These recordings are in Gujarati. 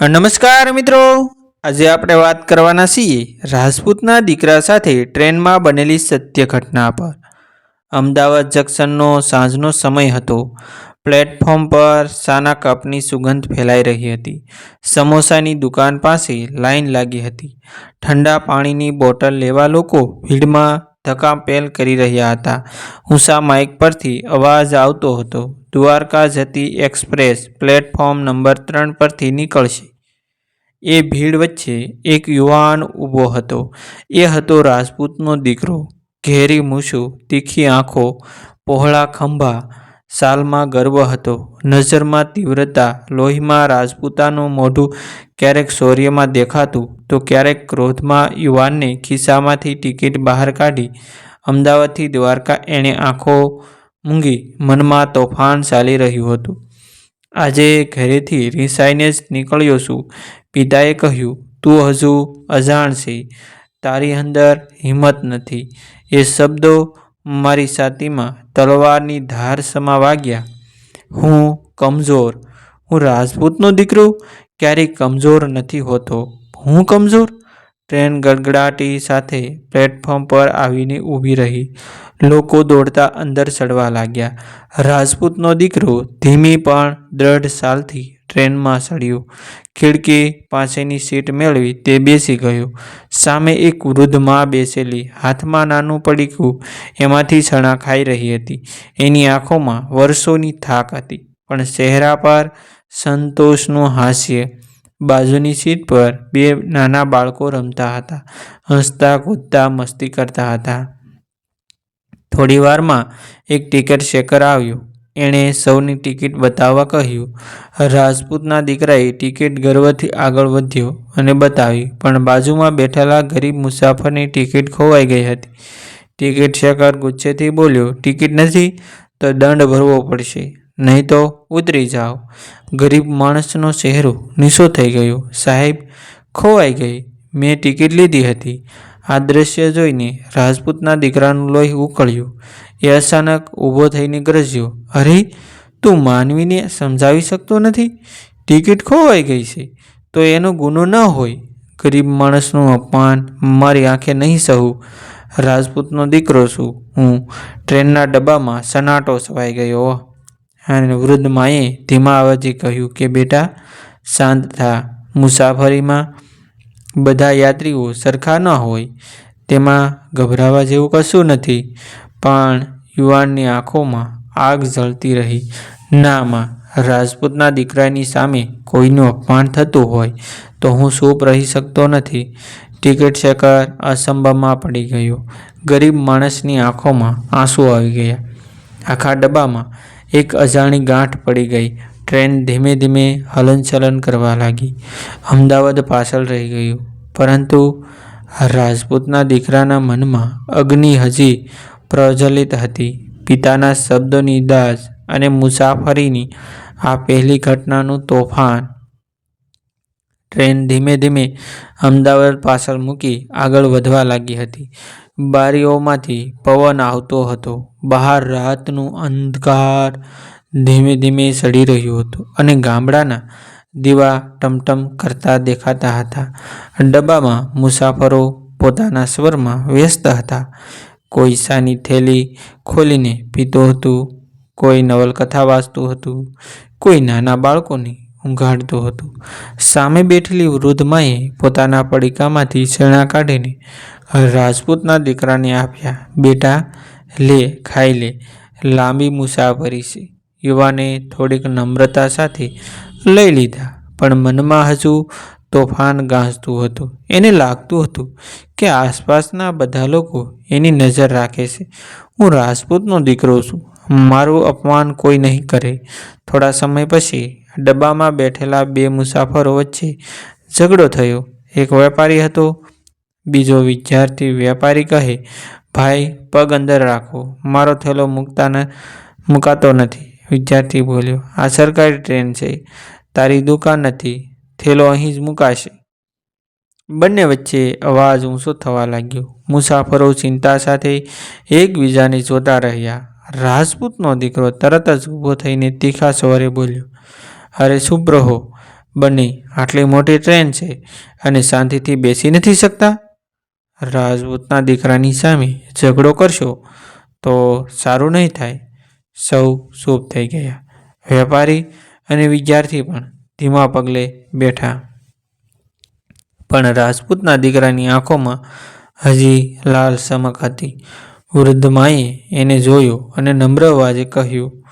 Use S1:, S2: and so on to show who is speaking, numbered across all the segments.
S1: નમસ્કાર મિત્રો. આજે આપણે વાત કરવાના છીએ રાજપૂતના દીકરા સાથે ટ્રેનમાં બનેલી સત્ય ઘટના પર. અમદાવાદ જંકશનનો સાંજનો સમય હતો. પ્લેટફોર્મ પર સાના કપની સુગંધ ફેલાઈ રહી હતી. સમોસાની દુકાન પાસે લાઈન લાગી હતી. ઠંડા પાણીની બોટલ લેવા લોકો ભીડમાં ધક્કાપેલ કરી રહ્યા હતા. ઊંચા માઇક પરથી અવાજ આવતો હતો. દ્વારકા જતી એક્સપ્રેસ પ્લેટફોર્મ નંબર ત્રણ પરથી નીકળશે. એ ભીડ વચ્ચે એક યુવાન ઊભો હતો. એ હતો રાજપૂતનો દીકરો. ઘેરી મૂછું, તીખી આંખો, પહોળા ખંભા સાલમાં ગર્વ હતો. નજરમાં તીવ્રતા, લોહીમાં રાજપૂતાનું મોઢું ક્યારેક શૌર્યમાં દેખાતું, તો ક્યારેક ક્રોધમાં યુવાનને ખિસ્સામાંથી ટિકિટ બહાર કાઢી અમદાવાદથી દ્વારકા એણે આંખો મૂંગી, મનમાં તોફાન ચાલી રહ્યું હતું. આજે ઘરેથી રિસાઈને જ નીકળ્યો છું, પિતાએ કહ્યું. તું હજુ અજાણ છે. તારી અંદર હિંમત નથી. એ શબ્દો મારી છાતીમાં તલવારની ધાર સમા વાગ્યા. હું કમજોર. હું રાજપૂતનો દીકરો. ક્યારેય કમજોર નથી હોતો. હું કમજોર? ટ્રેન ગડગડાટી સાથે પ્લેટફોર્મ પર આવીને ઊભી રહી. લોકો દોડતા અંદર ચડવા લાગ્યા. રાજપૂતનો દીકરો ધીમી પણ દ્રઢ ચાલથી ટ્રેનમાં ચડ્યો. ખિડકી પાસેની સીટ મેળવી તે બેસી ગયો. સામે એક વૃદ્ધમાં બેસેલી, હાથમાં નાનું પડીકું એમાંથી છણા ખાઈ રહી હતી. એની આંખોમાં વર્ષોની થાક હતી. પણ ચહેરા પર સંતોષનું હાસ્ય. બાજુની સીટ પર બે નાના બાળકો રમતા હતા. હસતા કૂદતા મસ્તી કરતા હતા. થોડી વારમાં એક ટિકિટ શેકર આવ્યો. એણે સૌની ટિકિટ બતાવવા કહ્યું. રાજપૂતના દીકરાએ ટિકિટ ગર્વથી આગળ વધ્યો અને બતાવી, પણ બાજુમાં બેઠેલા ગરીબ મુસાફરની ટિકિટ ખોવાઈ ગઈ હતી. ટિકિટ શેકર ગુચ્છેથી બોલ્યો, ટિકિટ નથી, તો દંડ ભરવો પડશે, નહીં તો ઉતરી જાઓ. ગરીબ માણસનો ચહેરો નીસો થઈ ગયો. સાહેબ, ખોવાઈ ગઈ, મેં ટિકિટ લીધી હતી. આ દ્રશ્ય જોઈને રાજપૂતના દીકરાનું લોહી ઉકળ્યું. એ અચાનક ઊભો થઈને ગરજ્યો, અરે, તું માનવીને સમજાવી શકતો નથી? ટિકિટ ખોવાઈ ગઈ છે, તો એનો ગુનો ન હોય. ગરીબ માણસનું અપમાન મારી આંખે નહીં સહું. રાજપૂતનો દીકરો છું, હું ટ્રેનના ડબ્બામાં સનાટો સવાઈ ગયો. અને વૃદ્ધ માએ ધીમા અવાજે કહ્યું કે, બેટા, શાંત થા. મુસાફરીમાં બધા યાત્રીઓ સરખા ન હોય, તેમાં ગભરાવા જેવું કશું નથી. પણ યુવાનની આંખોમાં આગ જળતી રહી. નામાં રાજપૂતના દીકરાની સામે કોઈનું અપમાન થતું હોય, તો હું સૂપ રહી શકતો નથી. ટિકિટ શેકર અસંભવમાં પડી ગયો. ગરીબ માણસની આંખોમાં આંસુ આવી ગયા. આખા ડબ્બામાં એક અજાણી ગાંઠ પડી ગઈ. ટ્રેન ધીમે ધીમે હલનચલન કરવા લાગી. અમદાવાદ પાછળ રહી ગયું. પરંતુ રાજપૂતના દીકરાના મનમાં અગ્નિ હજી પ્રજ્વલિત હતી. પિતાના શબ્દોની દાજ અને મુસાફરીની આ પહેલી ઘટનાનું તોફાન ટ્રેન ધીમે ધીમે અમદાવાદ પાછળ મૂકી આગળ વધવા લાગી હતી. બારીઓમાંથી પવન આવતો હતો. બહાર રાતનું અંધકાર ધીમે ધીમે સડી રહ્યું હતું અને ગામડાના દીવા ટમટમ કરતા દેખાતા હતા. ડબ્બામાં મુસાફરો પોતાના સ્વરમાં વ્યસ્ત હતા. કોઈ સાની થેલી ખોલીને પીતું હતું, કોઈ નવલકથા વાંચતું હતું, કોઈ નાના બાળકોને ઊંઘાડતું હતું. સામે બેઠેલી વૃદ્ધ માએ પોતાના પડીકામાંથી શેણા કાઢીને રાજપૂતના દીકરાને આપ્યા, બેટા, લે, ખાઈ લે, લાંબી મુસાફરી છે. યુવાને થોડીક નમ્રતા સાથે લઈ લીધા. પણ મનમાં હજુ તોફાન ગાંજતું હતું. એને લાગતું હતું કે આસપાસના બધા લોકો એની નજર રાખે છે. હું રાજપૂતનો દીકરો છું. મારું અપમાન કોઈ નહીં કરે. થોડા સમય પછી ડબ્બામાં બેઠેલા બે મુસાફરો વચ્ચે ઝઘડો થયો. એક વેપારી હતો, બીજો વિદ્યાર્થી વેપારી કહે, ભાઈ, પગ અંદર રાખો. મારો થેલો મૂકતા ન, મુકાતો નથી. વિદ્યાર્થી બોલ્યો, આ સરકારી ટ્રેન છે. તારી દુકાન નથી. થેલો અહીં જ મુકાશે. બંને વચ્ચે અવાજ ઊંચો થવા લાગ્યો. મુસાફરો ચિંતા સાથે એકબીજાને જોતા રહ્યા. રાજપૂતનો દીકરો તરત જ ઊભો થઈને તીખા સ્વરે બોલ્યો, અરે રહો બંને, આટલી મોટી ટ્રેન છે અને શાંતિથી બેસી નથી શકતા? રાજપૂતના દીકરાની સામે ઝઘડો કરશો તો સારું નહીં થાય. સૌ શુભ થઈ ગયા. વેપારી અને વિદ્યાર્થી પણ ધીમા પગલે બેઠા. પણ રાજપૂતના દીકરાની આંખોમાં હજી લાલ ચમક હતી. વૃદ્ધ માએ એને જોયો અને નમ્ર અવાજે કહ્યું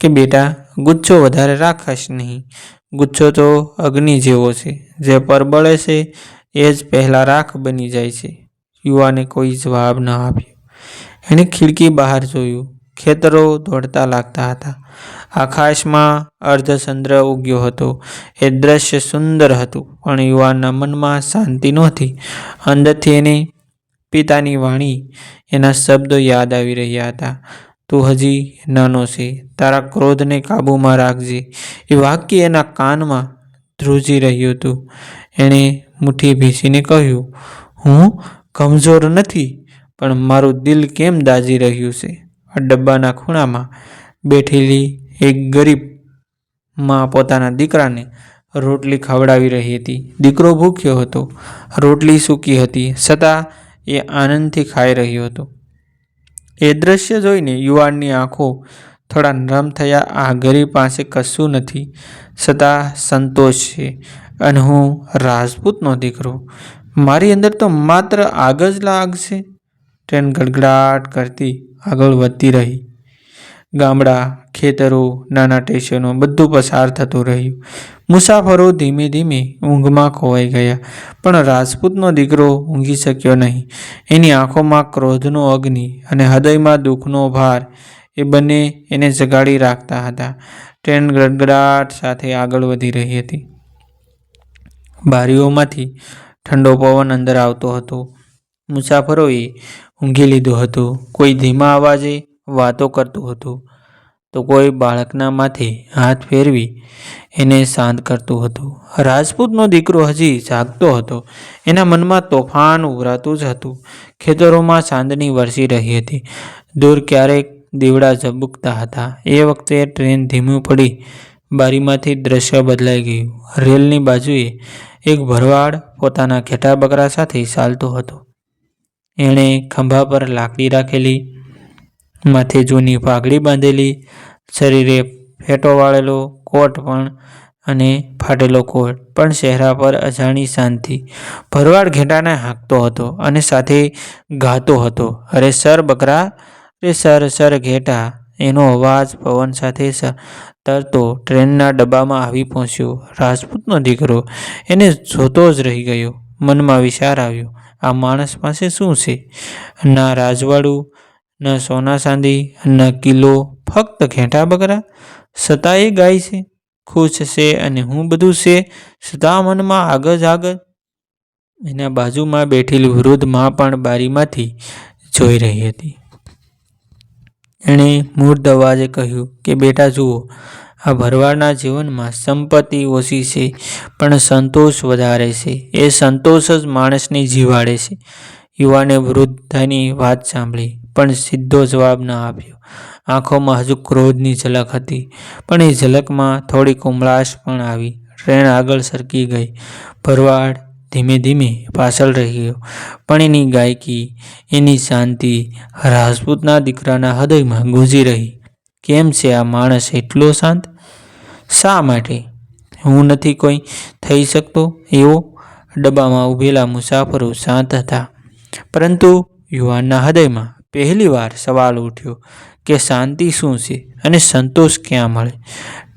S1: કે, બેટા, ગુચ્છો વધારે રાખાશ નહીં. ગુચ્છો તો અગ્નિ જેવો છે. જે પરબળે છે, એ જ પહેલાં રાખ બની જાય છે. યુવાને કોઈ જવાબ ન આપ્યો. એણે ખિડકી બહાર જોયું. ખેતરો દોડતા લાગતા હતા. આકાશમાં અર્ધચંદ્ર ઉગ્યો હતો. એ દ્રશ્ય સુંદર હતું, પણ યુવાનના મનમાં શાંતિ નહોતી. અંદરથી એને પિતાની વાણી, એના શબ્દો યાદ આવી રહ્યા હતા. તું હજી નાનો છે, તારા ક્રોધને કાબૂમાં રાખજે. એ વાક્ય એના કાનમાં ધ્રુજી રહ્યું હતું. એણે મુઠ્ઠી ભીસીને કહ્યું, હું કમજોર નથી, પણ મારું દિલ કેમ દાઝી રહ્યું છે? ડબ્બાના ખૂણામાં બેઠેલી એક ગરીબમાં પોતાના દીકરાને રોટલી ખવડાવી રહી હતી. દીકરો ભૂખ્યો હતો. રોટલી સૂકી હતી. છતાં એ આનંદથી ખાઈ રહ્યો હતો. એ દ્રશ્ય જોઈને યુવાનની આંખો થોડા નરમ થયા. આ ગરીબ પાસે કશું નથી. છતાં સંતોષ છે. અને હું રાજપૂતનો દીકરો. મારી અંદર તો માત્ર આગ જ લાગશે. ટ્રેન ગડગડાટ કરતી આગળ વધતી રહી. ગામડા, ખેતરો, નાના સ્ટેશનો બધું પસાર થતું રહ્યું. મુસાફરો ધીમે ધીમે ઊંઘમાં ખોવાઈ ગયા, પણ રાજપૂતનો દીકરો ઊંઘી શક્યો નહીં. એની આંખોમાં ક્રોધનો અગ્નિ અને હૃદયમાં દુઃખનો ભાર એ બંને એને જગાડી રાખતા હતા. ટ્રેન ગડગડાટ સાથે આગળ વધી રહી હતી. બારીઓમાંથી ઠંડો પવન અંદર આવતો હતો. મુસાફરોએ ઊંઘી લીધું હતું. કોઈ ધીમા અવાજે વાતો કરતું હતું. તો કોઈ બાળકના માથે હાથ ફેરવી એને શાંત કરતું હતું. રાજપૂતનો દીકરો હજી જાગતો હતો. એના મનમાં તોફાન ઉભરાતું જ હતું. ખેતરોમાં ચાંદની વરસી રહી હતી. દૂર ક્યારેક દીવડા ઝબુકતા હતા. એ વખતે ટ્રેન ધીમું પડી. બારીમાંથી દ્રશ્ય બદલાઈ ગયું. રેલની બાજુએ એક ભરવાડ પોતાના ઘેટા બકરા સાથે ચાલતો હતો. એણે ખંભા પર લાકડી રાખેલી, માથે જૂની પાઘડી બાંધેલી, શરીરે ફેટો વાળેલો કોટ પણ અને ફાટેલો કોટ પણ ચહેરા પર અજાણી શાંતિ. ભરવાડ ઘેટાને હાંકતો હતો અને સાથે ગાતો હતો. અરે સર બકરા રે સર સર ઘેટા. એનો અવાજ પવન સાથે તરતો ટ્રેનના ડબ્બામાં આવી પહોંચ્યો. રાજપૂતનો દીકરો. એને જોતો જ રહી ગયો. મનમાં વિચાર આવ્યો. આ માણસ પાસે શું છે? ના રાજવાડું, ન સોના ચાંદી, ન કિલ્લો, ફક્ત ઘેંટા બકરા છતાં એ ગાય છે. ખુશ છે અને હું બધું છે. છતાં મનમાં આગળ આગળ એના બાજુમાં બેઠેલી વૃદ્ધમાં પણ બારીમાંથી જોઈ રહી હતી. એણે મૂર્ધ અવાજે કહ્યું કે, બેટા જુઓ આ ભરવાડના જીવનમાં સંપત્તિ ઓછી છે, પણ સંતોષ વધારે છે. એ સંતોષ જ માણસને જીવાડે છે. યુવાને વૃદ્ધાની વાત સાંભળી, પણ સીધો જવાબ ન આપ્યો. આંખોમાં હજુ ક્રોધની ઝલક હતી, પણ એ ઝલકમાં થોડી કુમળાશ પણ આવી. ટ્રેન આગળ સરકી ગઈ. ભરવાડ ધીમે ધીમે પાછળ રહ્યો, પણ એની ગાયકી, એની શાંતિ, રાજપૂતના દીકરાના હૃદયમાં ગુંજી રહી. કેમ છે આ માણસ એટલો શાંત? શા માટે? હું નથી કોઈ થઈ શકતો? એવો ડબ્બામાં ઊભેલા મુસાફરો શાંત હતા. પરંતુ યુવાનના હૃદયમાં પહેલીવાર સવાલ ઉઠ્યો કે શાંતિ શું છે અને સંતોષ ક્યાં મળે?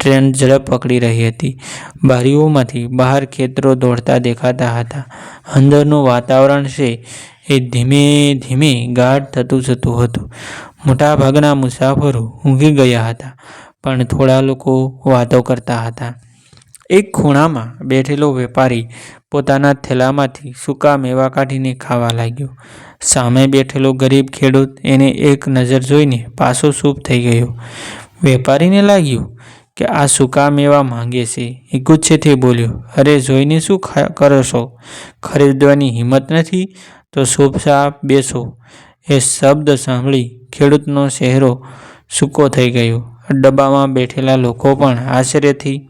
S1: ટ્રેન ઝડપ પકડી રહી હતી. બારીઓમાંથી બહાર ખેતરો દોડતા દેખાતા હતા. અંદરનું વાતાવરણ છે એ ધીમે ધીમે ગાઢ થતું જતું હતું. મોટાભાગના મુસાફરો ઊંઘી ગયા હતા. પણ થોડા લોકો વાતો કરતા હતા. એક ખૂણામાં બેઠેલો વેપારી પોતાના થેલામાંથી સૂકા મેવા કાઢીને ખાવા લાગ્યો. સામે બેઠેલો ગરીબ ખેડૂત એને એક નજર જોઈને પાછો સૂપ થઈ ગયો. વેપારીને લાગ્યું કે આ સૂકા મેવા માંગે છે. એ ગુચ્છેથી બોલ્યો, અરે, જોઈને શું કરો છો? ખરીદવાની હિંમત નથી? તો ચૂપચાપ બેસો. એ શબ્દ સાંભળી ખેડૂતનો ચહેરો સૂકો થઈ ગયો. ડબ્બામાં બેઠેલા લોકો પણ આશ્ચર્યથી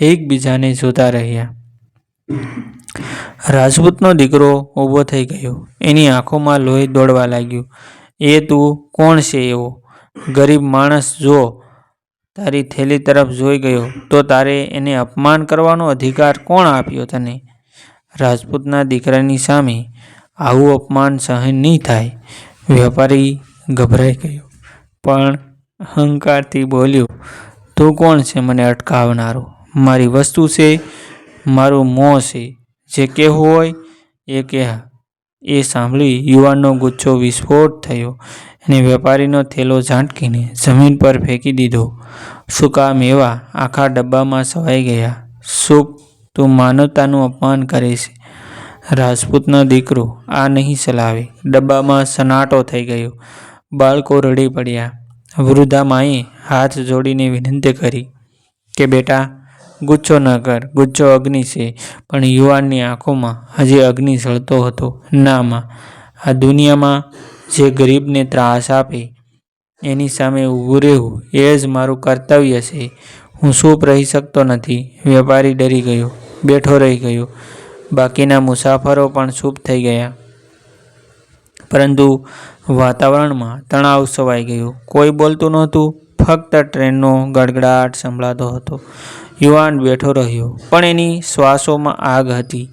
S1: એકબીજાને જોતા રહ્યા. રાજપૂતનો દીકરો ઊભો થઈ ગયો. એની આંખોમાં લોહી દોડવા લાગ્યું. એ તું કોણ છે એવો? ગરીબ માણસ જો તારી થેલી તરફ જોઈ ગયો, તો તારે એને અપમાન કરવાનો અધિકાર કોણ આપ્યો તને? રાજપૂતના દીકરાની સામે આવું અપમાન સહન નહીં થાય. વેપારી ગભરાઈ ગયો. પણ અહંકારથી બોલ્યો, તું કોણ છે મને અટકાવનારો? મારી વસ્તુ છે, મારું મોં છે. જે કહેવું હોય એ કહ્યા એ સાંભળી યુવાનનો ગુચ્છો વિસ્ફોટ થયો અને વેપારીનો થેલો ઝાંટકીને જમીન પર ફેંકી દીધો. સૂકા મેવા આખા ડબ્બામાં સવાઈ ગયા. સુખ તું માનવતાનું અપમાન કરે છે? રાજપૂતનો દીકરો આ નહીં ચલાવે. ડબ્બામાં સનાટો થઈ ગયો. બાળકો રડી પડ્યા. વૃદ્ધા માએ હાથ જોડીને વિનંતી કરી કે, બેટા, ગુચ્છો ન કર, ગુચ્છો અગ્નિ છે, પણ યુવાનની આંખોમાં હજી અગ્નિ સળતો હતો. ના, માં. આ દુનિયામાં જે ગરીબને ત્રાસ આપે, એની સામે ઊભું રહેવું એ જ મારું કર્તવ્ય છે. હું ચૂપ રહી શકતો નથી. વેપારી ડરી ગયો, બેઠો રહી ગયો. બાકીના મુસાફરો પણ શુભ થઈ ગયા. પરંતુ વાતાવરણમાં તણાવ છવાઈ ગયો. કોઈ બોલતું નહોતું. ફક્ત ટ્રેનનો ગડગડાટ સંભળાતો હતો. યુવાન બેઠો રહ્યો. પણ એની શ્વાસોમાં આગ હતી.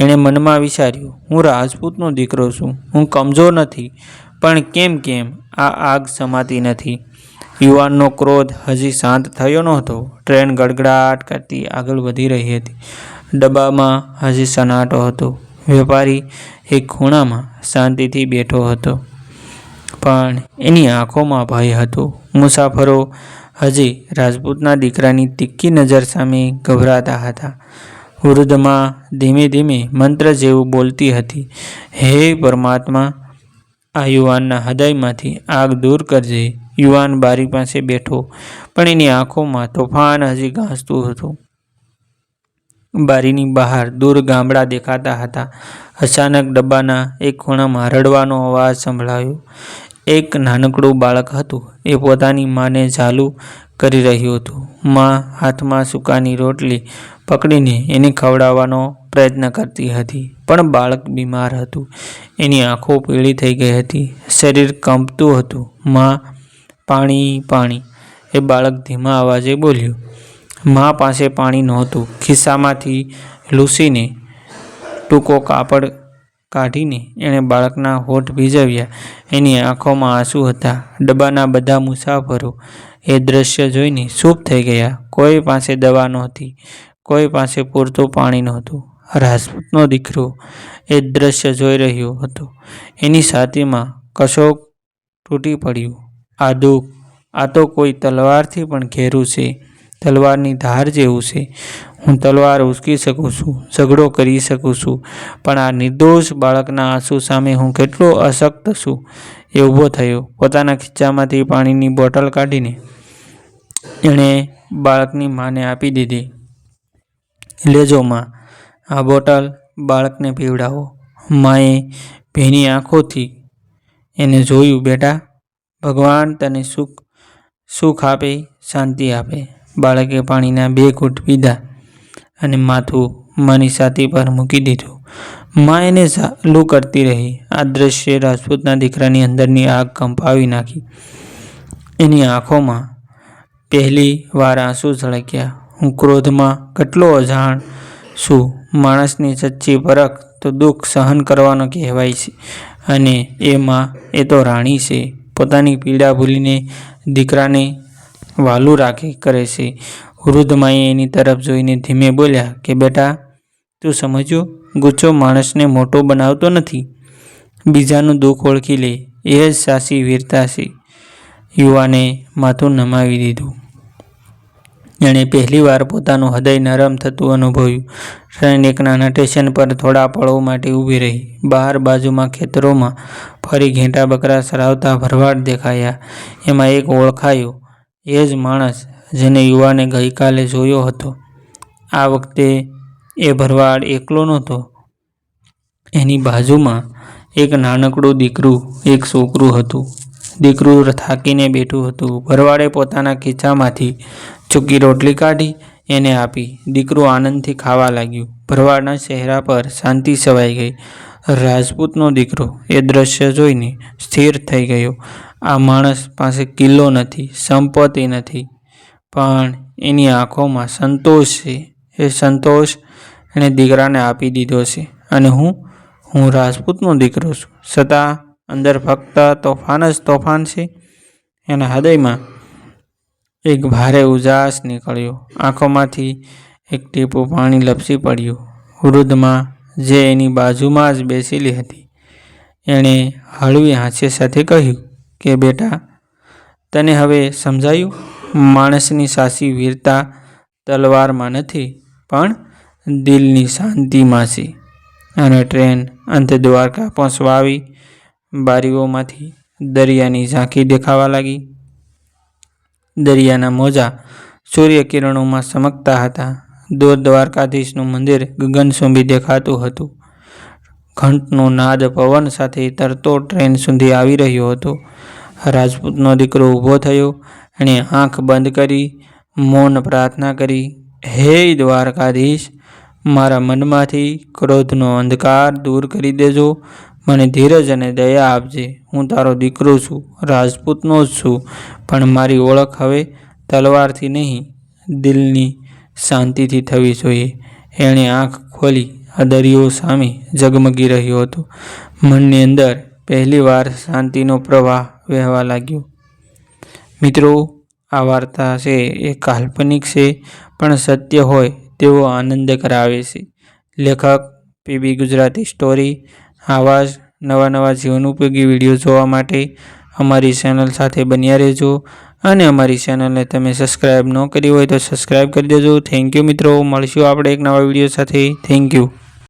S1: એણે મનમાં વિચાર્યું, હું રાજપૂતનો દીકરો છું. હું કમજોર નથી. પણ કેમ કેમ આ આગ સમાતી નથી? યુવાનનો ક્રોધ હજી શાંત થયો નહોતો. ટ્રેન ગડગડાટ કરતી આગળ વધી રહી હતી. ડબ્બામાં હજી સનાટો હતો. વેપારી એક ખૂણામાં શાંતિથી બેઠો હતો. પણ એની આંખોમાં ભય હતો. મુસાફરો હજી રાજપૂતના દીકરાની તીક્કી નજર સામે ગભરાતા હતા. વૃદ્ધમાં ધીમે ધીમે મંત્ર જેવું બોલતી હતી, હે પરમાત્મા, આ યુવાનના હૃદયમાંથી આગ દૂર કરજે. યુવાન બારી પાસે બેઠો. પણ એની આંખોમાં તોફાન હજી ગાંસતું હતું. બારીની બહાર દૂર ગામડા દેખાતા હતા. અચાનક ડબ્બાના એક ખૂણામાં રડવાનો અવાજ સંભળાયો. એક નાનકડું બાળક હતું. એ પોતાની માને ઝાલુ કરી રહ્યું હતું. માં હાથમાં સૂકાની રોટલી પકડીને એને ખવડાવવાનો પ્રયત્ન કરતી હતી. પણ બાળક બીમાર હતું. એની આંખો પીળી થઈ ગઈ હતી. શરીર કંપતું હતું. માં, પાણી પાણી. એ બાળક ધીમા અવાજે બોલ્યું મા પાસે પાણી નહોતું. ખિસ્સામાંથી લૂસીને ટૂંકો કાપડ કાઢીને એણે બાળકના હોઠ ભીજવ્યા. એની આંખોમાં આંસુ હતા. ડબ્બાના બધા મુસાફરો એ દ્રશ્ય જોઈને ચૂપ થઈ ગયા. કોઈ પાસે દવા નહોતી. કોઈ પાસે પૂરતું પાણી નહોતું. રાજપૂતનો દીકરો એ દ્રશ્ય જોઈ રહ્યો હતો. એની છાતીમાં કશોક તૂટી પડ્યું. આ દુઃખ, આ તો કોઈ તલવારથી પણ ઘેરું છે. તલવારની ધાર જેવું છે. હું તલવાર ઉચકી શકું છું, ઝઘડો કરી શકું છું, પણ આ નિર્દોષ બાળકના આંસુ સામે હું કેટલો અશક્ત છું? એ ઊભો થયો, પોતાના ખીચામાંથી પાણીની બોટલ કાઢીને. એણે બાળકની માને આપી દીધી. લેજો માં, આ બોટલ બાળકને પીવડાવો. માએ ભીની આંખોથી એને જોયું બેટા. ભગવાન તને સુખ સુખ આપે, શાંતિ આપે. બાળકે પાણીના બે ઘૂંટ પીધા અને માથું માની છાતી પર મૂકી દીધું. મા એને સાલું કરતી રહી. આ દ્રશ્ય રાજપૂતના દીકરાની અંદરની આગ કંપાવી નાખી. એની આંખોમાં પહેલી વાર આંસુ ઝળક્યા. હું ક્રોધમાં કેટલો અજાણ છું. માણસની સચ્ચી પરખ તો દુઃખ સહન કરવાનો કહેવાય છે. અને એમાં એ તો રાણી છે. પોતાની પીડા ભૂલીને દીકરાને વાલું રાખી કરે છે. વૃદ્ધ માએ એની તરફ જોઈને ધીમે બોલ્યા કે, બેટા, તું સમજ્યો? ગુચ્છો માણસને મોટો બનાવતો નથી. બીજાનું દુઃખ ઓળખી લે. એ જ સાચી વીરતા છે. યુવાને માથું નમાવી દીધું. એણે પહેલીવાર પોતાનું હૃદય નરમ થતું અનુભવ્યું. ટ્રેન એક નાના સ્ટેશન પર થોડા પળો માટે ઊભી રહી. બહાર બાજુમાં ખેતરોમાં ફરી ઘેંટા બકરા સરાવતા ભરવાડ દેખાયા. એમાં એક ઓળખાયો. એ જ માણસ જેને યુવાને ગઈકાલે જોયો હતો. આ વખતે એ ભરવાડ એકલો નહોતો. એની બાજુમાં એક નાનકડું દીકરું, એક છોકરું હતું. દીકરું થાકીને બેઠું હતું. ભરવાડે પોતાના ખીચામાંથી ચૂકી રોટલી કાઢી એને આપી. દીકરું આનંદથી ખાવા લાગ્યું. ભરવાડના ચહેરા પર શાંતિ છવાઈ ગઈ. રાજપૂતનો દીકરો એ દ્રશ્ય જોઈને સ્થિર થઈ ગયો. આ માણસ પાસે કિલ્લો નથી, સંપત્તિ નથી, પણ એની આંખોમાં સંતોષ છે. એ સંતોષ એણે દીકરાને આપી દીધો છે અને હું હું રાજપૂતનો દીકરો છું. છતાં અંદર ફક્ત તોફાન જ તોફાન છે. એના હૃદયમાં એક ભારે ઉજાસ નીકળ્યો. આંખોમાંથી એક ટીપું પાણી લપસી પડ્યું. વૃદ્ધમાં જે એની બાજુમાં જ બેસેલી હતી, એણે હળવી હાંસી સાથે કહ્યું કે બેટા, તને હવે સમજાયું? માણસની સાચી વીરતા તલવારમાં નથી, પણ દિલની શાંતિમાં છે. અને ટ્રેન અંતે દ્વારકા પહોંચવા આવી બારીઓમાંથી દરિયાની ઝાંખી દેખાવા લાગી. દરિયાના મોજા સૂર્યકિરણોમાં ચમકતા હતા. દૂર દ્વારકાધીશનું મંદિર ગગનચુંબી દેખાતું હતું. ઘંટનો નાદ પવન સાથે તરતો ટ્રેન સુધી આવી રહ્યો હતો. રાજપૂતનો દીકરો ઊભો થયો, એણે આંખ બંધ કરી, મૌન પ્રાર્થના કરી, હે દ્વારકાધીશ, મારા મનમાંથી ક્રોધનો અંધકાર દૂર કરી દેજો, મને ધીરજ અને દયા આપજે, હું તારો દીકરો છું, રાજપૂતનો જ છું, પણ મારી ઓળખ હવે તલવારથી નહીં, દિલની શાંતિથી થવી જોઈએ. એણે આંખ ખોલી આ દરિયો સામે ઝગમગી રહ્યો હતો. મનની અંદર પહેલીવાર શાંતિનો પ્રવાહ વહેવા લાગ્યો. મિત્રો, આ વાર્તા છે, એ કાલ્પનિક છે, પણ સત્ય હોય તેવો આનંદ કરાવે છે. લેખક પીબી ગુજરાતી સ્ટોરી આવા જ નવા નવા જીવન ઉપયોગી વીડિયો જોવા માટે અમારી ચેનલ સાથે બન્યા રહેજો અને અમારી ચેનલને તમે સબસ્ક્રાઈબ ન કરી હોય તો સબસ્ક્રાઈબ કરી દેજો. થેન્ક યુ મિત્રો. મળશું આપણે એક નવા વીડિયો સાથે. Thank you.